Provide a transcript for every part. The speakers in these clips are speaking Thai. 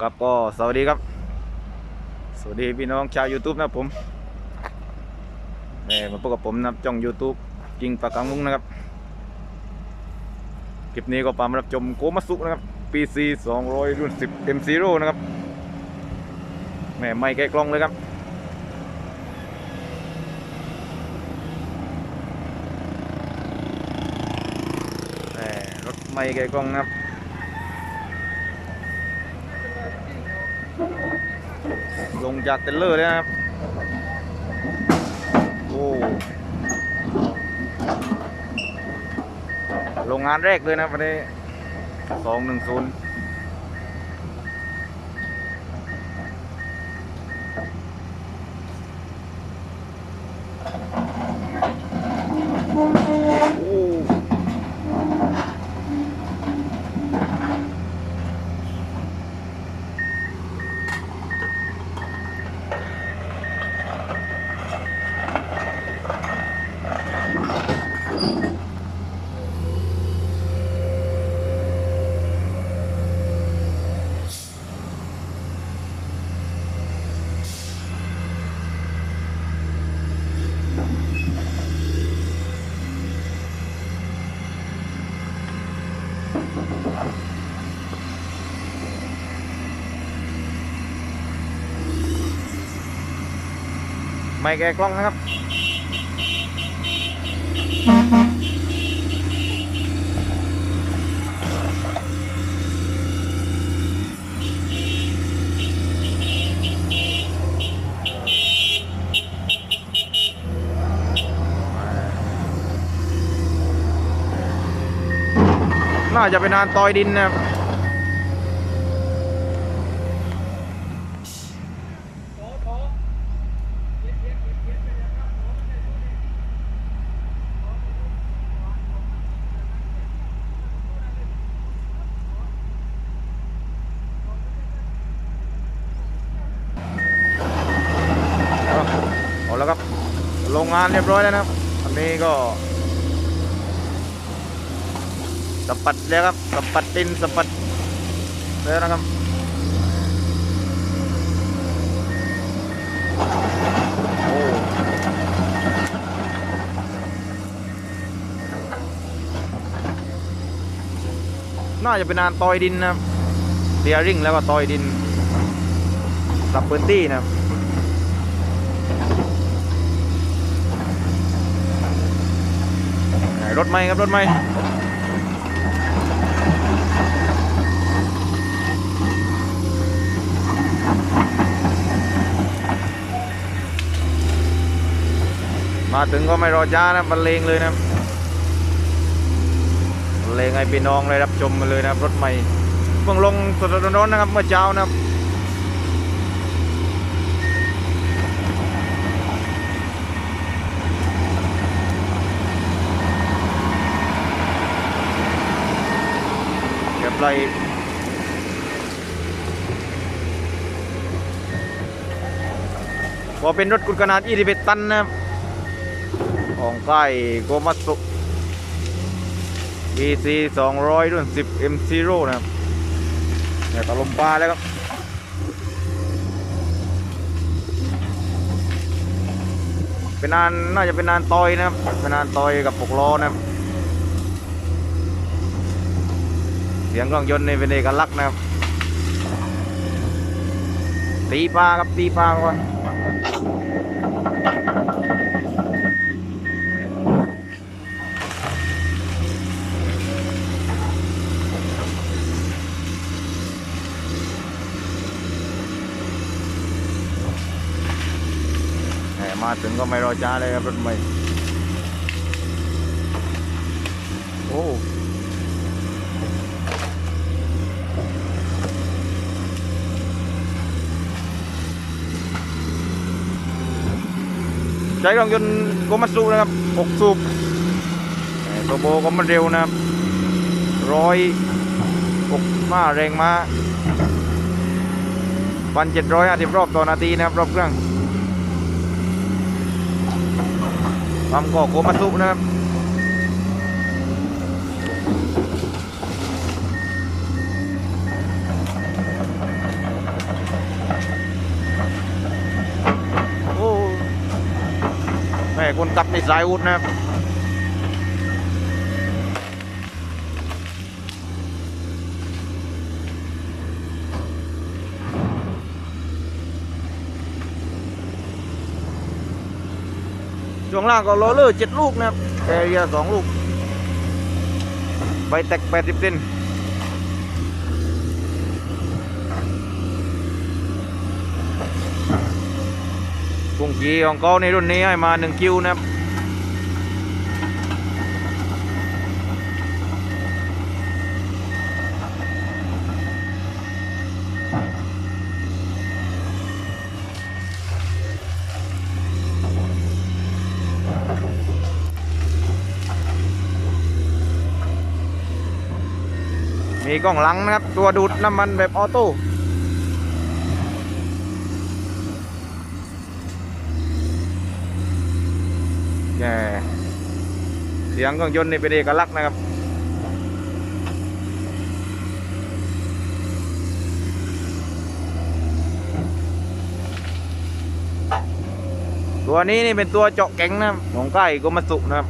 ครับก็สวัสดีครับ สวัสดีพี่น้องชาว YouTube นะผมแหม่มาพบกับผมนะครับช่อง YouTube กิงปากกังลุงนะครับ คลิปนี้ก็ปามรับชมโกมาสุนะครับ PC 200 รุ่น 10 M0 นะครับแม่ไม่แกะกล้องเลยครับแม่รถไม่แกะกล้องนะครับ งจากเทเลอร์เลยนะครับ โอ้ โรงงานแรกเลยนะวันนี้สองหนึ่งศูนย์โอ้ ไม่แกะกล้องนะครับน่าจะเป็นนานตอยดินนะครับ เอาแล้วครับโร งานเรียบร้อยแล้วนะครับอันนี้ก็สปัดแล้วครับสปัดดินสปัดแล้วนะครับโอ้น่าจะเป็นงานตอยดินนะครับเดียริ่งแล้วก็ตอยดินสับเปิลตี้นะครับ รถไหมครับรถไหมมาถึงก็ไม่รอช้านะบรรเลงเลยนะบรรเลงให้พี่น้องได้รับชมมาเลยนะครับรถใหม่เพิ่งลงสดๆร้อนๆนะครับเมื่อเช้านะครับ เก็บไรพอเป็นรถกุดขนาด21ตันนะครับของค่ายโกมัตสุ BC 200รุ่น10 M0 นะครับเนี่ยตะลมปลาแล้วครับเป็นนานน่าจะเป็นนานตอยนะครับเป็นนานตอยกับปกล้อนะครับ สียงเครื่องยนต์นี่เป็นเอกลักษณ์นะครับ ตีปลาครับตีปลาก่อนแหมมาถึงก็ไม่รอช้าเลยครับรถใหม่โอ้ ใช้เครื่องยนต์โกมัตสุนะครับ6สูบตัวโบก็มันเร็วนะครับร้อยหกมาแรงมาพันเจ็ดร้อยห้าสิบรอบต่อนาทีนะครับรอบเครื่องปั๊มก็โกมัตสุนะครับ โคนขับในสายอุดนะครับช่วงล่างก็โรลเลอร์เจ็ดลูกนะครับแคเรียสองลูกใบแตกแปดสิบเซน กุ้งกีของเขาในรุ่นนี้ให้มาหนึ่งคิวนะครับมีกล้องหลังนะครับ ตัวดูดน้ำมันแบบออโต้ แกเสียงเครื่องยนต์นี่เป็นเอกลักษณ์นะครับตัวนี้นี่เป็นตัวเจาะแก๊งนะของใกล้ก็มสุนะครับ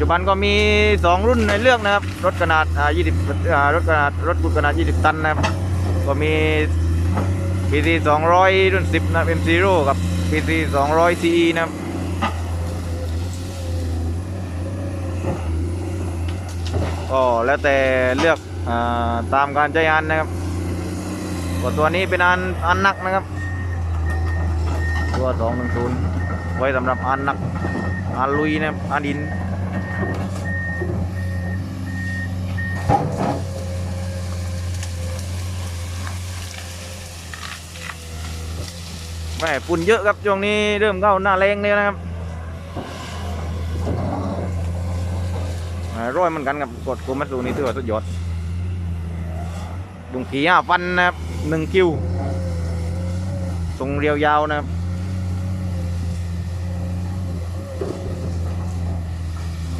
จจุบันก็มี 2 รุ่นในเลือกนะครับ รถขนาดอ่า20อ่ารถขนาดรถกุดขนาด 20 ตันนะครับ ก็มี PC 200 รุ่น 10 นะครับ M0 กับ PC 200 CE นะครับก็แล้วแต่เลือกอตามการใช้งานนะครับก็ตัวนี้เป็นอันอันหนักนะครับ ตัว210ไว้สำหรับอันหนักอันลุยนะครับอันดิน แหม่ฝุ่นเยอะครับช่วงนี้เริ่มเข้าหน้าแรงเลยนะครับร้อยเหมันกันกับกดกุมัตสูนี่ถือว่าสุดยอดดุงขี่ห้าฟันนะครับหนึ่งคิวทรงเรียวยาวนะครับ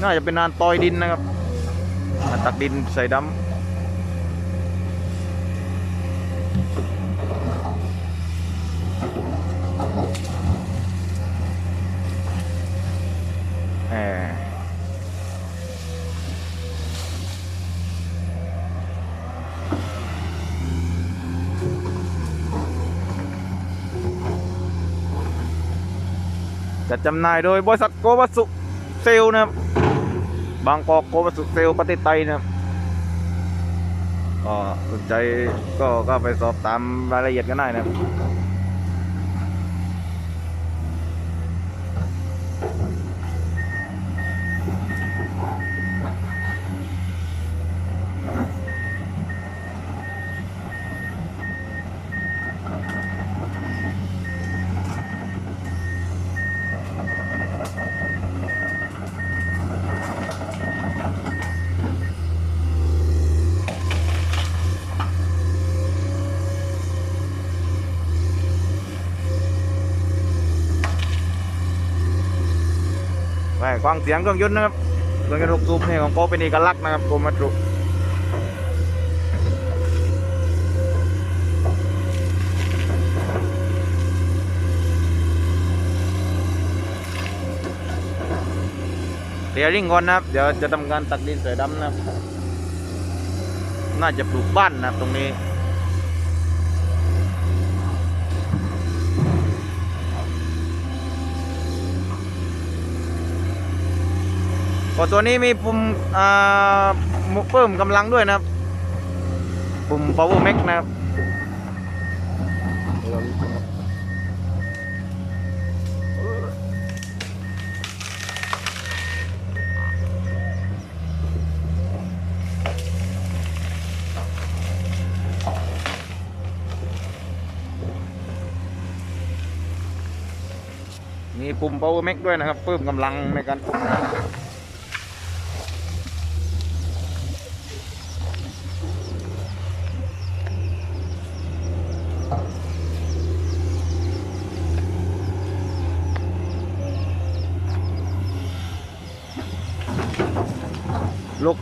น่าจะเป็นงานตอยดินนะครับตักดินใส่ดำแหมจะจำหน่ายโดยบริษัทโกวัสุเซลนะครับ บางกอกโกมัสุเซลประเทศไทยนะก็สนใจก็ก็ไปสอบตามรายละเอียดกันได้นะ ฟังเสียงเครื่องยนต์นะครับเครื่องยนต์หกสูบนี่ของโกเป็นเอกลักษณ์นะครับโกมาตรุเดี๋ยวริ่งก่อนนะครับ เดี๋ยวจะทำการตักดินใส่ดำนะครับ น่าจะปลูกบ้านนะครับตรงนี้ ก็ตัวนี้มีปุ่มอ่าเพิ่มกำลังด้วยนะครับ ปุ่ม power max นะครับมีปุ่ม power max ด้วยนะครับเพิ่มกำลังในการปุ่ม ลูก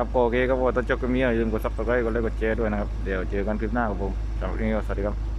ครับโอเคครับผมตอนจบก็มีอย่าลืมกดซับสไครต์กดไลค์กดแชร์ด้วยนะครับ เดี๋ยวเจอกันคลิปหน้าครับผมสำหรับวันนี้สวัสดีครับ